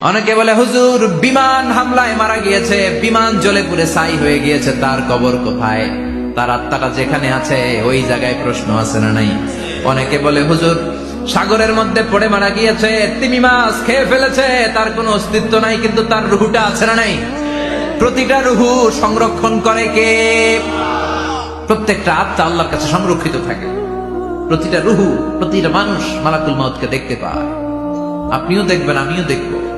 অনেকে বলে, হুজুর, বিমান হামলায় মারা গিয়েছে, বিমান জ্বলে পুড়ে ছাই হয়ে গিয়েছে, তার কবর কোথায়? তার আত্মাটা যেখানে আছে, ওই জায়গায় প্রশ্ন আছে না নাই? অনেকে বলে, হুজুর, সাগরের মধ্যে পড়ে মারা গিয়েছে, তিমি মাছ খেয়ে ফেলেছে, তার কোনো অস্তিত্ব নাই, কিন্তু তার রুহুটা আছে না নাই? প্রতিটা রুহু সংরক্ষণ করে কে? প্রত্যেকটা আত্মা আল্লাহর কাছে সংরক্ষিত থাকে। প্রতিটা রুহু, প্রতিটা মানুষ মালাকুল মাউতকে দেখতে পায়। আপনিও দেখবেন, আমিও দেখব।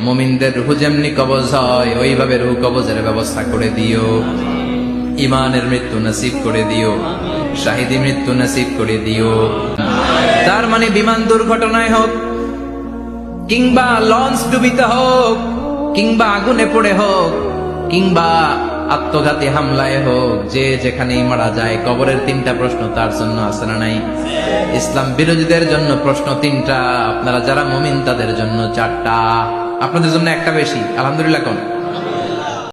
মুমিনদের রুহু যেমনি কবজ হয়, ওইভাবে রুহ কবজের ব্যবস্থা করে দিও। ইমানের মৃত্যু নসিব করে দিও। শাহিদি মৃত্যু নসিব করে দিও। তার মানে বিমান দুর্ঘটনায় হোক, কিংবা লঞ্চ ডুবিতে হোক, কিংবা আগুনে পড়ে হোক, কিংবা আত্মঘাতী হামলায় হোক, যে যেখানেই মারা যায়, কবরের তিনটা প্রশ্ন তার জন্য না নাই? ইসলাম বিরোধীদের জন্য প্রশ্ন তিনটা, আপনারা যারা মমিন তাদের জন্য চারটা। আপনাদের জন্য একটা বেশি, আলহামদুলিল্লাহ কোন।